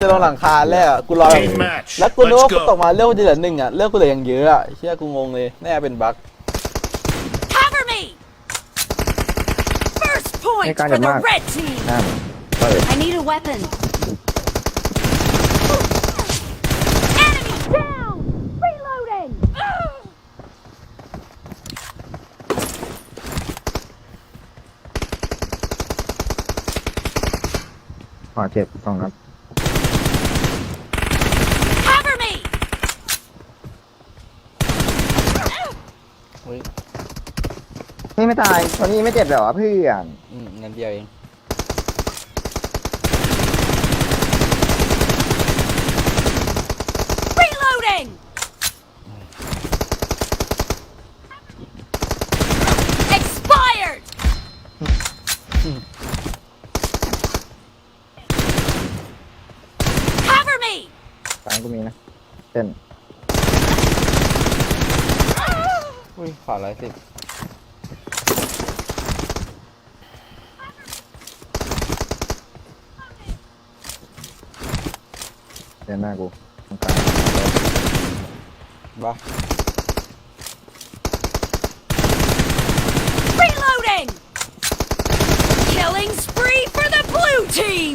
จะลงหลังคาแล้วอะกูรอ Team match แล้วกูนึกว่า Let's กู go ตกมาเลือกกูจะเหลือหนึ่งอะเลือกกูเหลือยังเยอะอะเชี่ยกูงงเลยแน่เป็นบั๊ก Cover me! First point Hey, kind for of the mark. red team. นั่นเปิด I need a weapon. Enemy down! Reloading! ขอเจ็บสองนัด Cover me! อุ้ย นี่ไม่ตายคนนี้ไม่เจ็บเหรอเพื่อนอืมเงินเดียวเอง Reloading! Expired! Cover me! ตายกูมีนะเต้นอุ้ยขอร้อยสิบ เต้นหน้ากูตรงกลางบ้า Reloading! Killing spree for the blue team!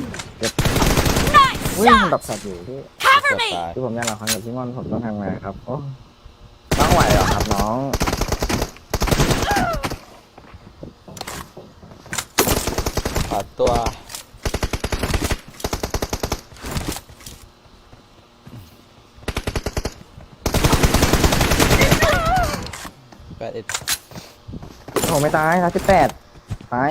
Nice อุ้ยมันดับ shot! สัตว์อยู่ที่ Cover จะ me! ตายที่ผมอยากละครกับพี่ม่อนผมต้องทำไงครับโอ้น้องไหวเหรอครับน้องขอตัวแปด เอ็ดโอ้ไม่ตายร้อยสิบแปดตาย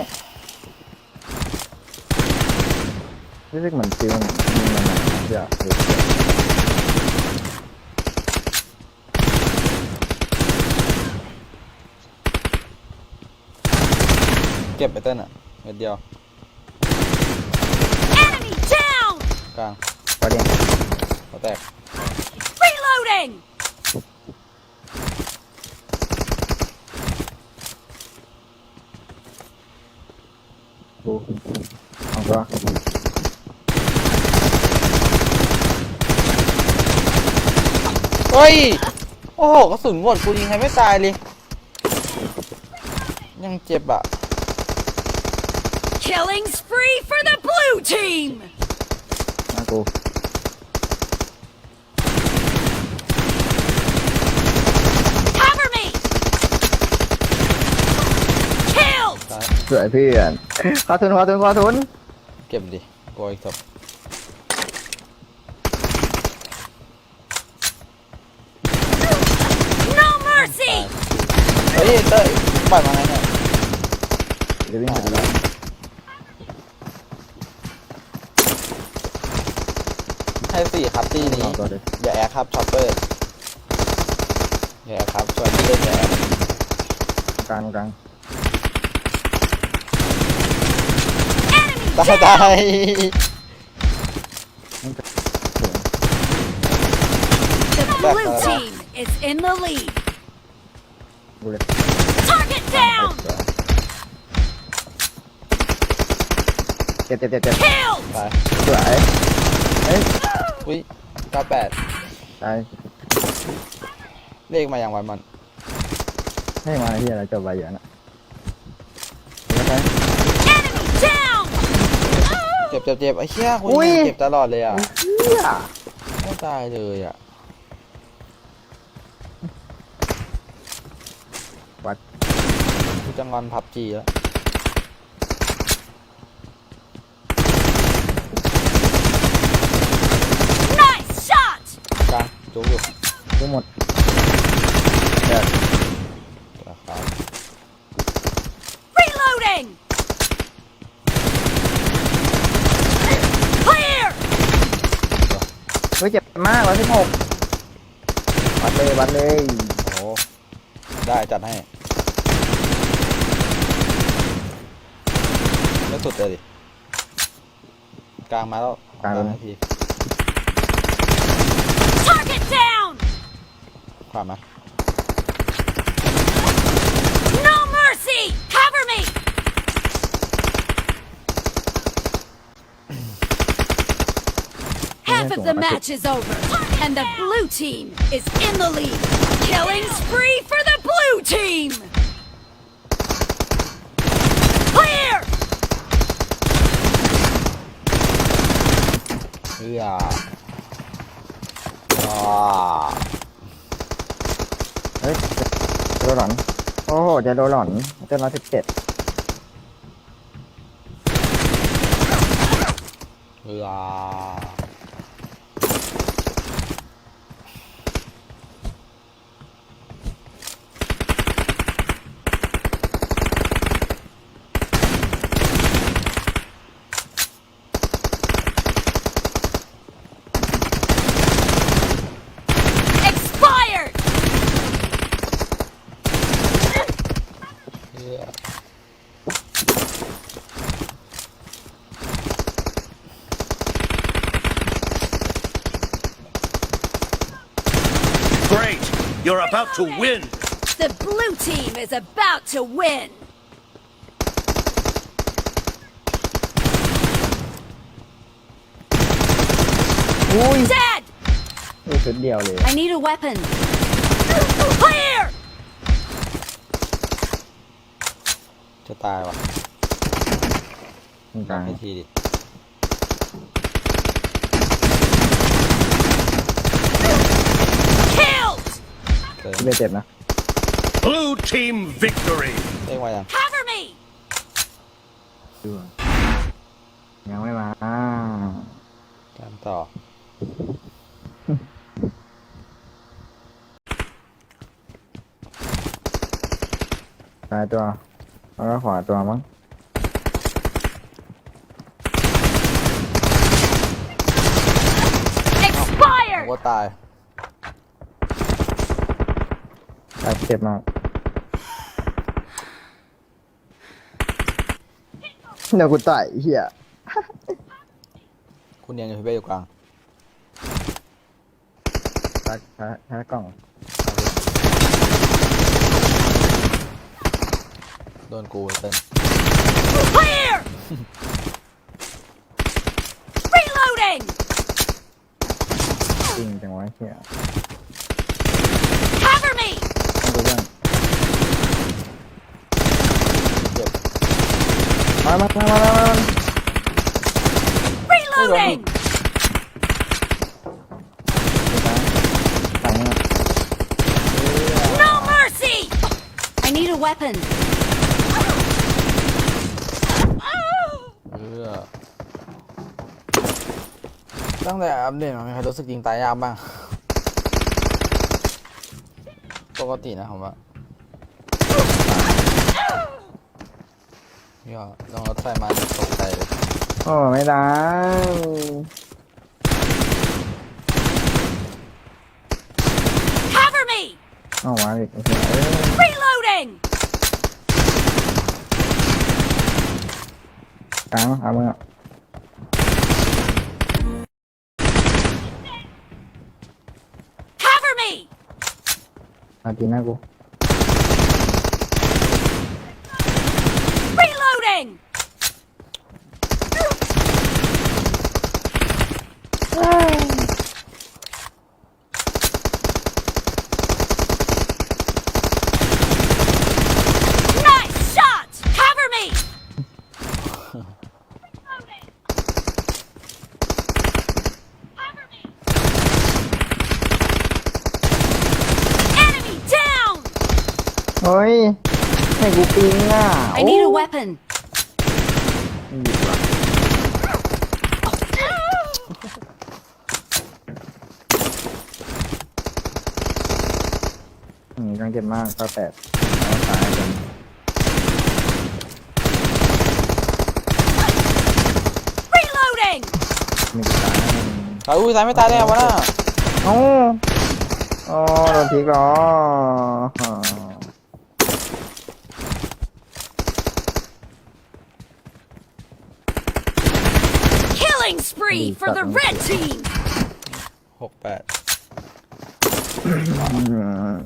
รู้สึกเหมือนฟิวมันมีมันอะเดี๋ยวเดี๋ยวเก็บไปเต้นอะเงินเดียว Enemy down! กลางประเด็นหัวแตก Reloading! กูสอง ตัวเฮ้ย โอ้โหกระสุนหมดกูยิงใครไม่ตายเลย ยังเจ็บอะ Killing spree for the blue team! หน้ากู Cover me! Killed! ตายสวยเพื่อนขอทุนขอทุนขอทุน เก็บดิกลัวอีกศพ No mercy! เฮ้ยเต้ยปล่อยมาไงเนี่ยเดี๋ยววิ่งหาแล้ว ให้สี่ครับ ตีนี้สองตัวเลยอย่าแอร์ครับช็อปเปอร์อย่าแอร์ครับชวนที่เล่นอย่าแอร์กลางกลาง Enemy ตายตาย The blue team is in the lead. ดูเลย Target down! เจ็บเจ็บเจ็บเจ็บ Killed! ตายสวยเฮ้ยอุ้ยเก้าแปดตายเลขมาอย่างวันมันให้มาที่อะไรจบไปเยอะนะแล้วไป Enemy down! เจ็บเจ็บเจ็บไอ้เหี้ยกูอุ้ย เจ็บตลอดเลยอะเฮียไม่ตายเลยอะวัดกูจะงอนพับจีแล้ว Nice shot! กลางจุกอยู่ทั้งหมดนะครับ Reloading! Clear! เฮ้ยเจ็บมากร้อยสิบหกวัดเลยวัดเลยโอ้ได้จัดให้ไม่สุดเลยดิกลางมาแล้วกลางให้ที Target down! ขวามา No Half of the match is over, and the blue team is in the lead. Killing spree for the blue team! Clear! เพื่ออ่า เฮ้ยจะโดนหลอน โอ้โห จะโดนหลอนเจ้าร้อยสิบเจ็ด เพื่อ Great! You're about to win! The blue team is about to win! อุ้ย Dead! นี่ชุดเดียวเลย I need a weapon. Clear! จะตายว่ะ ตรงกลาง ให้ทีดิ ที่ไม่เจ็บนะ Blue team victory! เด้งไว้ยัง Cover me! ดูยังไม่มาตามต่อ ซ้ายตัว แล้วก็ขวาตัวมั้งผม Expired! ก็ตาย ซ้ายเจ็บมากเดี๋ยวกูต่อยเหี้ยคุณเนียนอยู่พี่เบ้อยู่กลางช้าช้าช้ากล่องโดนกูเต้น Clear! Reloading! จริงจังวะเหี้ย Cover me! ต้องดูเรื่อง เจ็บ มามามามามามา Reloading! ซ้ายซ้ายนะ No mercy! I need a weapon. เพื่อตั้งแต่อัปเดตมามีใครรู้สึกยิงตายยากบ้าง ปกตินะผมว่า เนี่ยลองรถไฟมาตกใจเลยโอ้ไม่ได้ Cover me! เอามาอีกไอ้เหี้ยเอ้ย Reloading! กลางเอามือ Cover me! มาทีหน้ากู Reloading! Nice shot! Cover me! Cover me! Enemy down! เฮ้ยให้กูปิงอะ I need a โอ้ weapon. ไม่หยิบว่ะอืมกังเจ็บมากก็แปดเอาตายกัน Reloading! หนึ่งตายเอาอุ้ยตายไม่ตายได้ไงวะน่ะ เอ้าอ๋อโดนพีกเหรอ อ๋อ Killing spree for the red team! หกแปด อืม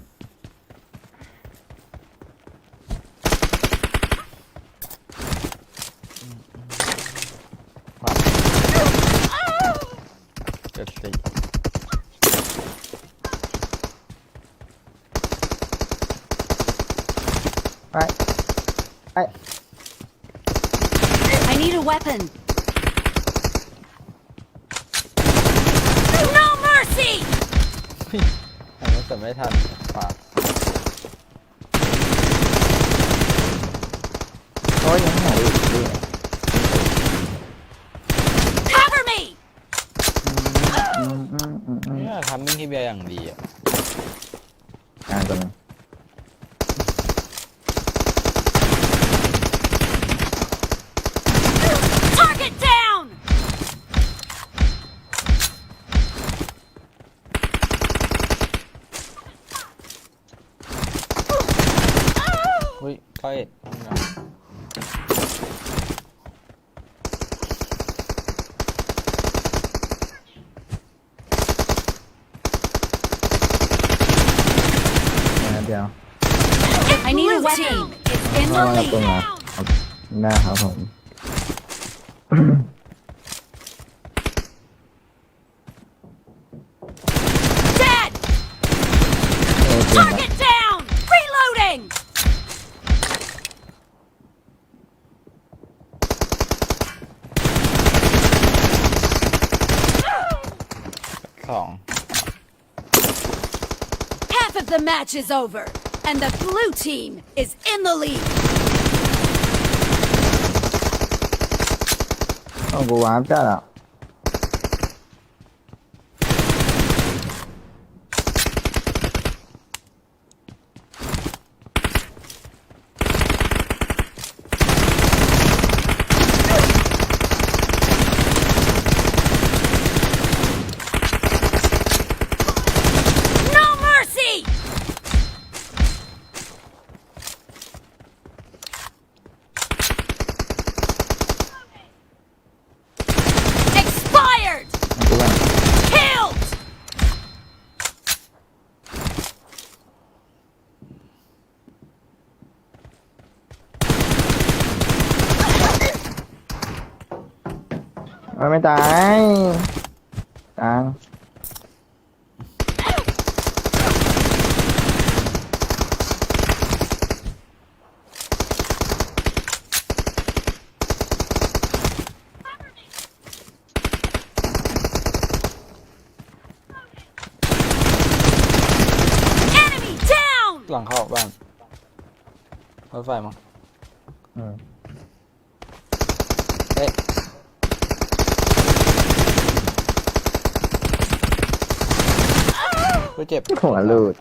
เจ็ดสี่ ไปไป I need a weapon. แต่ไม่ทันฝากโอ้ยยังหายอยู่ดี Cover me! อืมอืมอืมอืมเนี่ยทำมิ่งที่เบียร์อย่างดีอะกลางตัวหนึง Target down! อุ้ยก้อยห้องน้ำ นะเดียว I need a weapon. It's in ระ the วังตัว lead. นะเอาหน้าครับผม Dead! โอ้เก่งครับ Target down! Reloading! สอง half of the match is over, and the blue team is in the lead. Không cố bám chắc? ไม่ตายกลาง Enemy down! หลังเข้าบ้านรถไฟมั้ง อืม เอ๊ะ กูเจ็บหัวลูด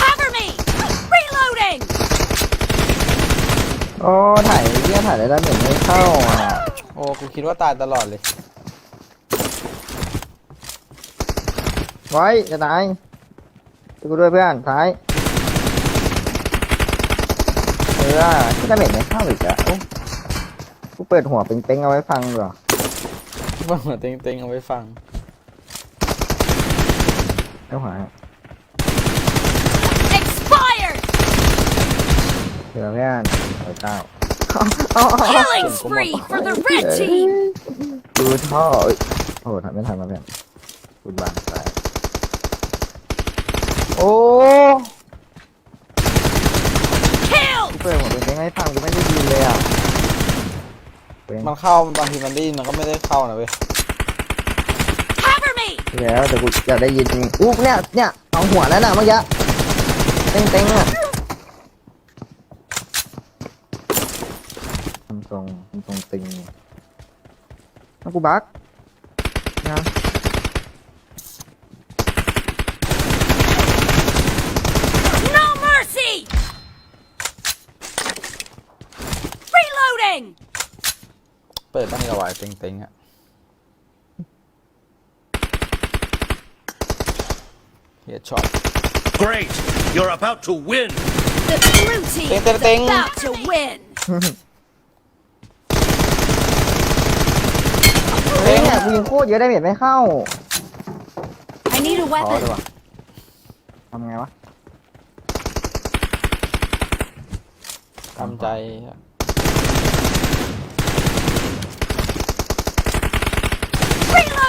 Cover me! Reloading! โอ้ถ่ายเยี่ยถ่ายได้แล้วเหมือนไม่เข้าอะโอ้กูคิดว่าตายตลอดเลย ไว้จะตายช่วยกูด้วยเพื่อนท้ายเออที่ดาเมจไม่เข้าอีกอะโอ้กูเปิดหัวเป้งๆเอาไว้ฟังดีกว่าว่าหัวเต็งๆเอาไว้ฟังเอาหัว Expired! เผื่อเพื่อนเอาเก้า Killing spree for the red team! ดูท่อเอ้ยโอ้โหทำไม่ทันมาเพื่อนคุณบางไปโอ้ เปิดหัวเป้งๆให้ฟังกูไม่ได้ยินเลยอะเป้งมันเข้าบางทีมันได้ยินมันก็ไม่ได้เข้านะเว้ย Cover me! แล้วแต่กูอยากได้ยินอู้เนี่ยเนี่ยเอาหัวแล้วน่ะเมื่อกี้เต็งๆอะทำทรงทำทรงตึงแล้วกูบักนะ No mercy! Reloading! เปิดตั้งกระวายเต็งๆอะเฮียช็อต Great! You're about to win! The blue team Ding, is ding, ding. about to win! เฮ้ยเนี่ยกูยิงโคตรเยอะได้เห็นไม่เข้า I need a ขอเลย weapon. ว่ะทำไงวะทำใจ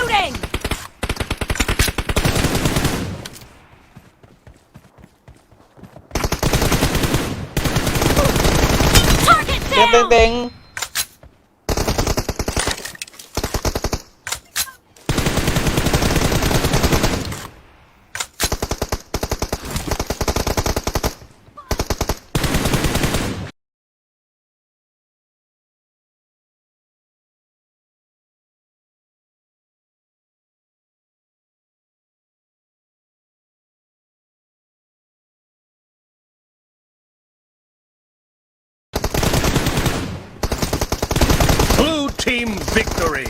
Reloading! Target เต็งเต็ง down! เต็ง Blue team victory.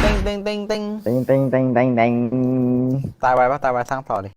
เต็งเต็งเต็งเต็งเต็งเต็งเต็งเต็งเต็งตายไวปะตายไวสร้างต่อดิ